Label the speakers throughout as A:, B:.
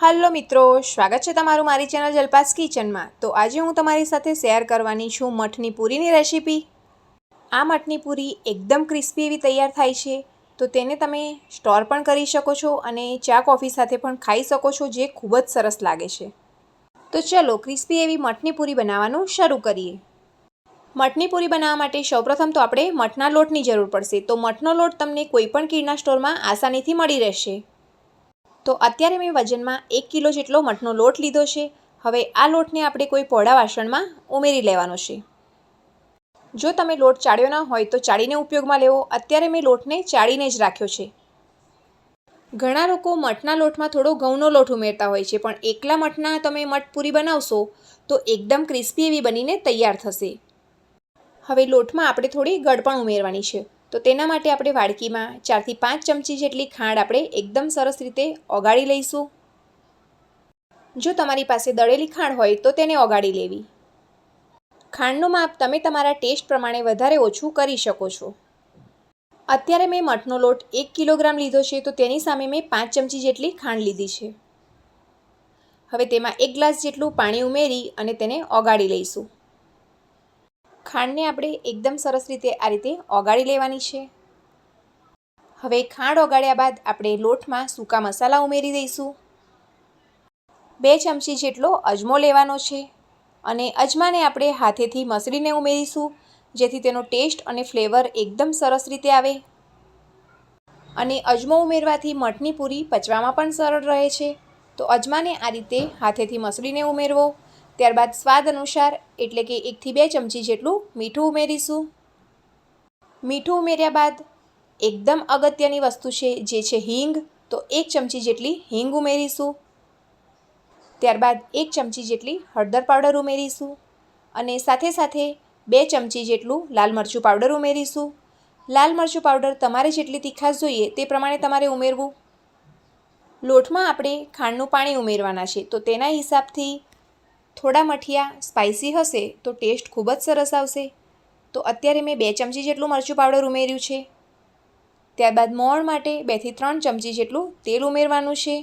A: હાલો મિત્રો, સ્વાગત છે તમારું મારી ચેનલ જલપાસ કિચનમાં. તો આજે હું તમારી સાથે શેર કરવાની છું મઠની પૂરીની રેસીપી. આ મઠની પૂરી એકદમ ક્રિસ્પી એવી તૈયાર થાય છે. તો તેને તમે સ્ટોર પણ કરી શકો છો અને ચા કોફી સાથે પણ ખાઈ શકો છો, જે ખૂબ જ સરસ લાગે છે. તો ચલો ક્રિસ્પી એવી મઠની પૂરી બનાવવાનું શરૂ કરીએ. મઠની પૂરી બનાવવા માટે સૌપ્રથમ તો આપણે મઠના લોટની જરૂર પડશે. તો મઠનો લોટ તમને કોઈપણ કીડના સ્ટોરમાં આસાનીથી મળી રહેશે. તો અત્યારે મેં વજનમાં એક કિલો જેટલો મઠનો લોટ લીધો છે. હવે આ લોટને આપણે કોઈ પોળા વાસણમાં ઉમેરી લેવાનો છે. જો તમે લોટ ચાળ્યો ન હોય તો ચાળીને ઉપયોગમાં લેવો. અત્યારે મેં લોટને ચાળીને જ રાખ્યો છે. ઘણા લોકો મઠના લોટમાં થોડો ઘઉંનો લોટ ઉમેરતા હોય છે, પણ એકલા મઠના તમે મઠપૂરી બનાવશો તો એકદમ ક્રિસ્પી એવી બનીને તૈયાર થશે. હવે લોટમાં આપણે થોડી ગડપણ ઉમેરવાની છે. તો તેના માટે આપણે વાડકીમાં ચારથી પાંચ ચમચી જેટલી ખાંડ આપણે એકદમ સરસ રીતે ઓગાળી લઈશું. જો તમારી પાસે દળેલી ખાંડ હોય તો તેને ઓગાળી લેવી. ખાંડનું માપ તમે તમારા ટેસ્ટ પ્રમાણે વધારે ઓછું કરી શકો છો. અત્યારે મેં મઠનો લોટ એક કિલોગ્રામ લીધો છે તો તેની સામે મેં પાંચ ચમચી જેટલી ખાંડ લીધી છે. હવે તેમાં એક ગ્લાસ જેટલું પાણી ઉમેરી અને તેને ઓગાળી લઈશું. ખાંડને આપણે એકદમ સરસ રીતે આ રીતે ઓગાળી લેવાની છે. હવે ખાંડ ઓગાળ્યા બાદ આપણે લોટમાં સૂકા મસાલા ઉમેરી દઈશું. બે ચમચી જેટલો અજમો લેવાનો છે અને અજમાને આપણે હાથેથી મસળીને ઉમેરીશું, જેથી તેનો ટેસ્ટ અને ફ્લેવર એકદમ સરસ રીતે આવે. અને અજમો ઉમેરવાથી મઠની પૂરી પચવામાં પણ સરળ રહે છે. તો અજમાને આ રીતે હાથેથી મસળીને ઉમેરવો. ત્યારબાદ સ્વાદ અનુસાર, એટલે કે એકથી બે ચમચી જેટલું મીઠું ઉમેરીશું. મીઠું ઉમેર્યા બાદ, એકદમ અગત્યની વસ્તુ છે, જે છે હિંગ, તો એક ચમચી જેટલી હિંગ ઉમેરીશું. ત્યારબાદ એક ચમચી જેટલી હળદર પાવડર ઉમેરીશું અને સાથે સાથે બે ચમચી જેટલું લાલ મરચું પાવડર ઉમેરીશું. લાલ મરચું પાવડર તમારે જેટલી તીખાશ જોઈએ તે પ્રમાણે તમારે ઉમેરવું. લોટમાં આપણે ખાંડનું પાણી ઉમેરવાના છે, તો તેના હિસાબથી થોડા મઠિયા સ્પાઇસી હશે તો ટેસ્ટ ખૂબ જ સરસ આવશે. તો અત્યારે મેં બે ચમચી જેટલું મરચું પાવડર ઉમેર્યું છે. ત્યારબાદ મોણ માટે બેથી ત્રણ ચમચી જેટલું તેલ ઉમેરવાનું છે.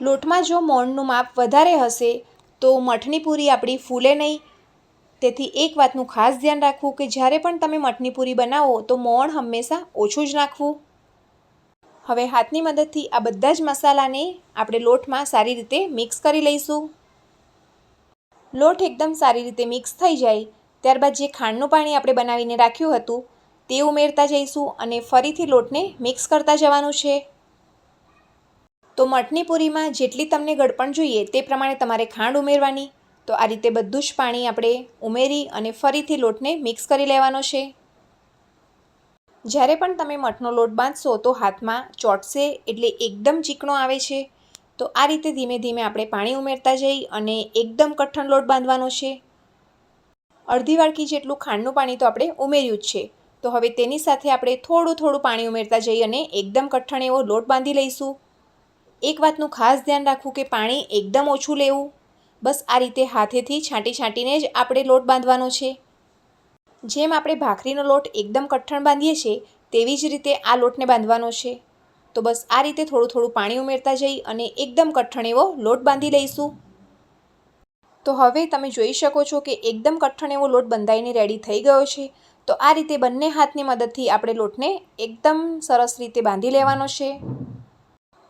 A: લોટમાં જો મોણનું માપ વધારે હશે તો મઠની પૂરી આપણી ફૂલે નહીં. તેથી એક વાતનું ખાસ ધ્યાન રાખવું કે જ્યારે પણ તમે મઠની પૂરી બનાવો તો મોણ હંમેશા ઓછું જ નાખવું. હવે હાથની મદદથી આ બધા જ મસાલાને આપણે લોટમાં સારી રીતે મિક્સ કરી લઈશું. લોટ એકદમ સારી રીતે મિક્સ થઈ જાય. ત્યારબાદ જે ખાંડનું પાણી આપણે બનાવીને રાખ્યું હતું, તે ઉમેરતા જઈશું અને ફરીથી લોટને મિક્સ કરતા જવાનું છે. તો મઠની પૂરીમાં જેટલી તમને ગળપણ જોઈએ તે પ્રમાણે તમારે ખાંડ ઉમેરવાની. તો આ રીતે બધું જ પાણી આપણે ઉમેરી અને ફરીથી લોટને મિક્સ કરી લેવાનો છે. જ્યારે પણ તમે મઠનો લોટ બાંધશો તો હાથમાં ચોટશે એટલે એકદમ ચીકણો આવે છે. તો આ રીતે ધીમે ધીમે આપણે પાણી ઉમેરતા જઈ અને એકદમ કઠણ લોટ બાંધવાનો છે. અડધી વાડકી જેટલું ખાંડનું પાણી તો આપણે ઉમેર્યું જ છે. તો હવે તેની સાથે આપણે થોડું થોડું પાણી ઉમેરતા જઈ અને એકદમ કઠણ એવો લોટ બાંધી લઈશું. એક વાતનું ખાસ ધ્યાન રાખવું કે પાણી એકદમ ઓછું લેવું. બસ આ રીતે હાથેથી છાંટી છાંટીને જ આપણે લોટ બાંધવાનો છે. જેમ આપણે ભાખરીનો લોટ એકદમ કઠણ બાંધીએ છીએ, તેવી જ રીતે આ લોટને બાંધવાનો છે. તો બસ આ રીતે થોડું થોડું પાણી ઉમેરતા જઈ અને એકદમ કઠણ એવો લોટ બાંધી લઈશું. તો હવે તમે જોઈ શકો છો કે એકદમ કઠણ એવો લોટ બંધાઈને રેડી થઈ ગયો છે. તો આ રીતે બંને હાથની મદદથી આપણે લોટને એકદમ સરસ રીતે બાંધી લેવાનો છે.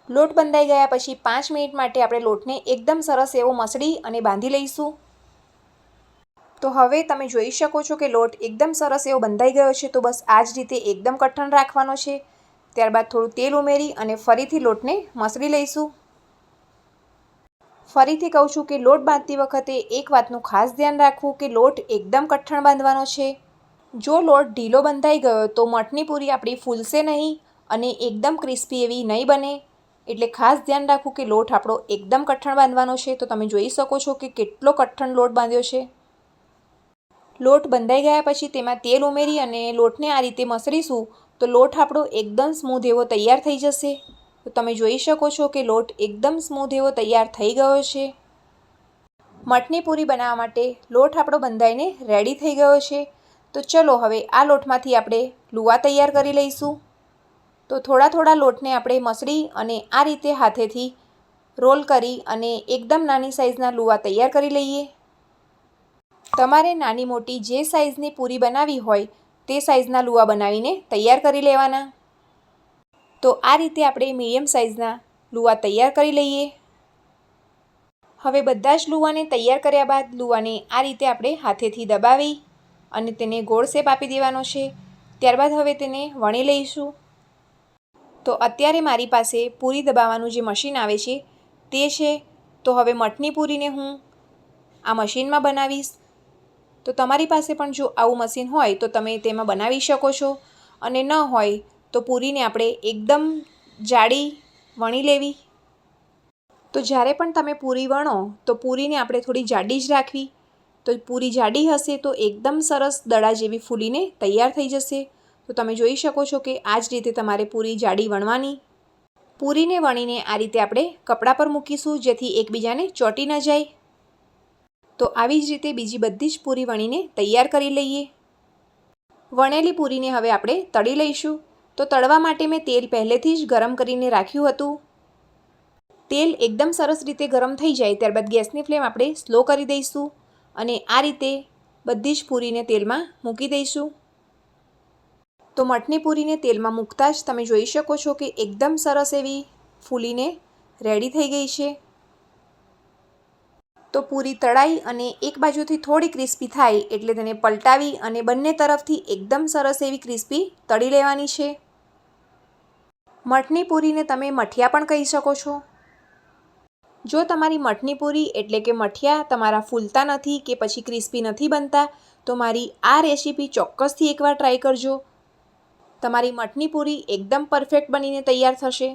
A: લોટ બંધાઈ ગયા પછી પાંચ મિનિટ માટે આપણે લોટને એકદમ સરસ એવો મસળી અને બાંધી લઈશું. તો હવે તમે જોઈ શકો છો કે લોટ એકદમ સરસ એવો બંધાઈ ગયો છે. તો બસ આ જ રીતે એકદમ કઠણ રાખવાનો છે. ત્યારબાદ થોડું તેલ ઉમેરી અને ફરીથી લોટને મસળી લઈશું. ફરીથી કહું છું કે લોટ બાંધતી વખતે એક વાતનું ખાસ ધ્યાન રાખવું કે લોટ એકદમ કઠણ બાંધવાનો છે. જો લોટ ઢીલો બંધાઈ ગયો તો મઠની પૂરી આપણી ફૂલશે નહીં અને એકદમ ક્રિસ્પી એવી નહીં બને. એટલે ખાસ ધ્યાન રાખવું કે લોટ આપણો એકદમ કઠણ બાંધવાનો છે. તો તમે જોઈ શકો છો કે કેટલો કઠણ લોટ બાંધ્યો છે. લોટ બંધાઈ ગયા પછી તેમાં તેલ ઉમેરી અને લોટને આ રીતે મસળીશું તો લોટ આપણો એકદમ સ્મૂધ એવો તૈયાર થઈ જશે. તો તમે જોઈ શકો છો કે લોટ એકદમ સ્મૂધ એવો તૈયાર થઈ ગયો છે. મઠની પૂરી બનાવવા માટે લોટ આપણો બંધાઈને રેડી થઈ ગયો છે. તો ચલો હવે આ લોટમાંથી આપણે લુવા તૈયાર કરી લઈશું. તો થોડા થોડા લોટને આપણે મસળી અને આ રીતે હાથેથી રોલ કરી અને એકદમ નાની સાઇઝના લુવા તૈયાર કરી લઈએ. તમારે નાની મોટી જે સાઇઝની પૂરી બનાવી હોય તે સાઇઝના લુવા બનાવીને તૈયાર કરી લેવાના. તો આ રીતે આપણે મીડિયમ સાઇઝના લુવા તૈયાર કરી લઈએ. હવે બધા જ લુવાને તૈયાર કર્યા બાદ લુવાને આ રીતે આપણે હાથેથી દબાવી અને તેને ગોળ શેપ આપી દેવાનો છે. ત્યારબાદ હવે તેને વણી લઈશું. તો અત્યારે મારી પાસે પૂરી દબાવવાનું જે મશીન આવે છે તે છે. તો હવે મઠની પૂરીને હું આ મશીનમાં બનાવીશ. તો તમારી પાસે પણ જો આવું મશીન હોય તો તમે તેમાં બનાવી શકો છો. અને ન હોય તો પૂરીને આપણે એકદમ જાડી વણી લેવી. તો જ્યારે પણ તમે પૂરી વણો, તો પૂરીને આપણે થોડી જાડી જ રાખવી. તો પૂરી જાડી હશે તો એકદમ સરસ દડા જેવી ફૂલીને તૈયાર થઈ જશે. તો તમે જોઈ શકો છો કે આ જ રીતે તમારે પૂરી જાડી વણવાની. પૂરીને વણીને આ રીતે આપણે કપડાં પર મૂકીશું જેથી એકબીજાને ચોંટી ન જાય. તો આવી જ રીતે બીજી બધી જ પૂરી વણીને તૈયાર કરી લઈએ. વણેલી પૂરીને હવે આપણે તળી લઈશું. તો તળવા માટે મેં તેલ પહેલેથી જ ગરમ કરીને રાખ્યું હતું. તેલ એકદમ સરસ રીતે ગરમ થઈ જાય ત્યારબાદ ગેસની ફ્લેમ આપણે સ્લો કરી દઈશું અને આ રીતે બધી જ પૂરીને તેલમાં મૂકી દઈશું. તો મઠની પૂરીને તેલમાં મૂકતા જ તમે જોઈ શકો છો કે એકદમ સરસ એવી ફૂલીને રેડી થઈ ગઈ છે. તો પૂરી તળાઈ અને એક બાજુથી થોડી ક્રિસ્પી થાય એટલે તેને પલટાવી અને બંને તરફથી એકદમ સરસ એવી ક્રિસ્પી તળી લેવાની છે. મઠની પૂરીને તમે મઠિયા પણ કહી શકો છો. જો તમારી મઠની પૂરી એટલે કે મઠિયા તમારા ફૂલતા નથી કે પછી ક્રિસ્પી નથી બનતા, તો મારી આ રેસીપી ચોક્કસથી એકવાર ટ્રાય કરજો. તમારી મઠની પૂરી એકદમ પરફેક્ટ બનીને તૈયાર થશે.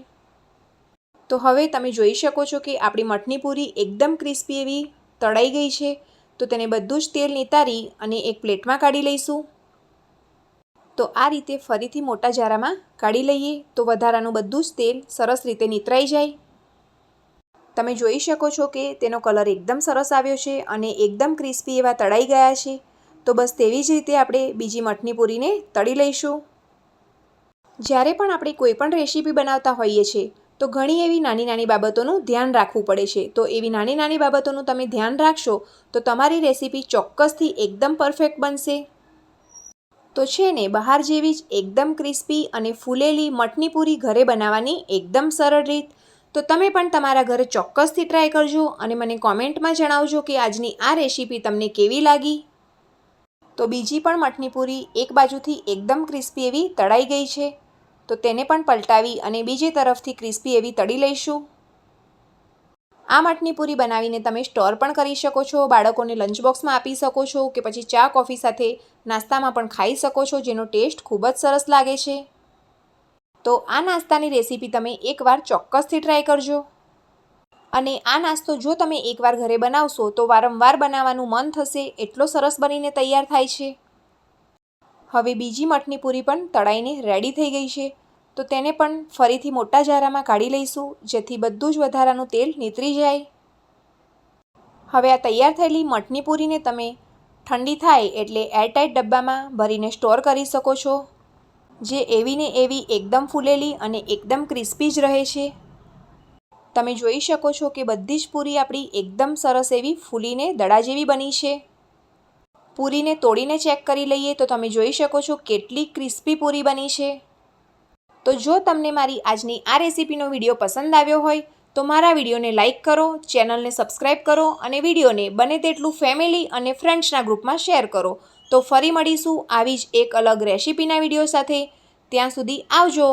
A: તો હવે તમે જોઈ શકો છો કે આપણી મઠની પૂરી એકદમ ક્રિસ્પી એવી તળાઈ ગઈ છે. તો તેને બધું જ તેલ નિતારી અને એક પ્લેટમાં કાઢી લઈશું. તો આ રીતે ફરીથી મોટા જારામાં કાઢી લઈએ તો વધારાનું બધું જ તેલ સરસ રીતે નિતરાઈ જાય. તમે જોઈ શકો છો કે તેનો કલર એકદમ સરસ આવ્યો છે અને એકદમ ક્રિસ્પી એવા તળાઈ ગયા છે. તો બસ તેવી જ રીતે આપણે બીજી મઠની પૂરીને તળી લઈશું. જ્યારે પણ આપણે કોઈ પણ રેસીપી બનાવતા હોઈએ છીએ તો ઘણી એવી નાની નાની બાબતોનું ધ્યાન રાખવું પડે છે. તો એવી નાની નાની બાબતોનું તમે ધ્યાન રાખશો, તો તમારી રેસીપી ચોક્કસથી એકદમ પરફેક્ટ બનશે. તો છે ને, બહાર જેવી જ એકદમ ક્રિસ્પી અને ફૂલેલી મઠની પૂરી ઘરે બનાવવાની એકદમ સરળ રીત. તો તમે પણ તમારા ઘરે ચોક્કસથી ટ્રાય કરજો અને મને કોમેન્ટમાં જણાવજો કે આજની આ રેસીપી તમને કેવી લાગી. તો બીજી પણ મઠની પૂરી એક બાજુથી એકદમ ક્રિસ્પી એવી તળાઈ ગઈ છે. તો તેને પણ પલટાવી અને બીજી તરફથી ક્રિસ્પી એવી તળી લઈશું. આ મઠની પૂરી બનાવીને તમે સ્ટોર પણ કરી શકો છો, બાળકોને લંચ બોક્સમાં આપી શકો છો કે પછી ચા, કોફી સાથે નાસ્તામાં પણ ખાઈ શકો છો, જેનો ટેસ્ટ ખૂબ જ સરસ લાગે છે. તો આ નાસ્તાની રેસીપી તમે એકવાર ચોક્કસથી ટ્રાય કરજો. અને આ નાસ્તો જો તમે એકવાર ઘરે બનાવશો તો વારંવાર બનાવવાનું મન થશે, એટલો સરસ બનીને તૈયાર થાય છે. હવે બીજી મઠની પૂરી પણ તળાઈને રેડી થઈ ગઈ છે. તો તેને પણ ફરીથી મોટા જારામાં કાઢી લઈશું, જેથી બધું જ વધારાનું તેલ નીતરી જાય. હવે આ તૈયાર થયેલી મઠની પૂરીને તમે ઠંડી થાય એટલે એરટાઇટ ડબ્બામાં ભરીને સ્ટોર કરી શકો છો, જે એવીને એવી એકદમ ફૂલેલી અને એકદમ ક્રિસ્પી જ રહે છે. તમે જોઈ શકો છો કે બધી જ પૂરી આપણી એકદમ સરસ એવી ફૂલીને દડા જેવી બની છે. પૂરીને તોડીને ચેક કરી લઈએ તો તમે જોઈ શકો છો કેટલી ક્રિસ્પી પૂરી બની છે. તો જો તમને મારી આજની આ રેસીપીનો વીડિયો પસંદ આવ્યો હોય તો મારા વિડીયોને લાઇક કરો, ચેનલને સબસ્ક્રાઈબ કરો અને વિડીયોને બને તેટલું ફેમિલી અને ફ્રેન્ડ્સના ગ્રુપમાં શેર કરો. તો ફરી મળીશું આવી જ એક અલગ રેસીપીના વીડિયો સાથે. ત્યાં સુધી આવજો.